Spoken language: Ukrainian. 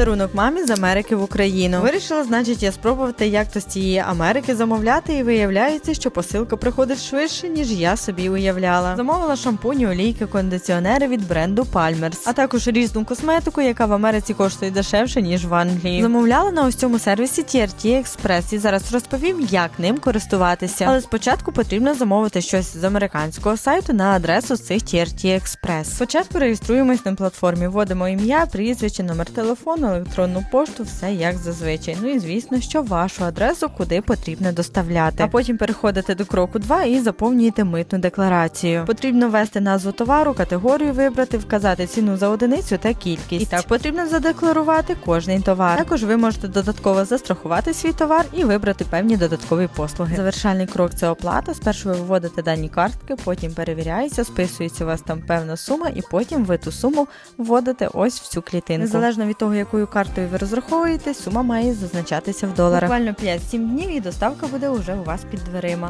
Подарунок мамі з Америки в Україну. Вирішила, значить, я спробувати, як то з цієї Америки замовляти, і виявляється, що посилка приходить швидше, ніж я собі уявляла. Замовила шампуні, олійки, кондиціонери від бренду Palmer's, а також різну косметику, яка в Америці коштує дешевше, ніж в Англії. Замовляла на ось цьому сервісі TRT Express і зараз розповім, як ним користуватися. Але спочатку потрібно замовити щось з американського сайту на адресу цих TRT Express. Спочатку реєструємось на платформі, вводимо ім'я, прізвище, номер телефону, електронну пошту, все як зазвичай. Ну і звісно, що вашу адресу куди потрібно доставляти. А потім переходите до кроку 2 і заповнюєте митну декларацію. Потрібно ввести назву товару, категорію вибрати, вказати ціну за одиницю та кількість. І так потрібно задекларувати кожний товар. Також ви можете додатково застрахувати свій товар і вибрати певні додаткові послуги. Завершальний крок це оплата. Спершу ви вводите дані картки, потім перевіряється, списується у вас там певна сума, і потім ви ту суму вводите ось в цю клітинку. Незалежно від того, якою картою ви розраховуєте, сума має зазначатися в доларах. Буквально 5-7 днів і доставка буде уже у вас під дверима.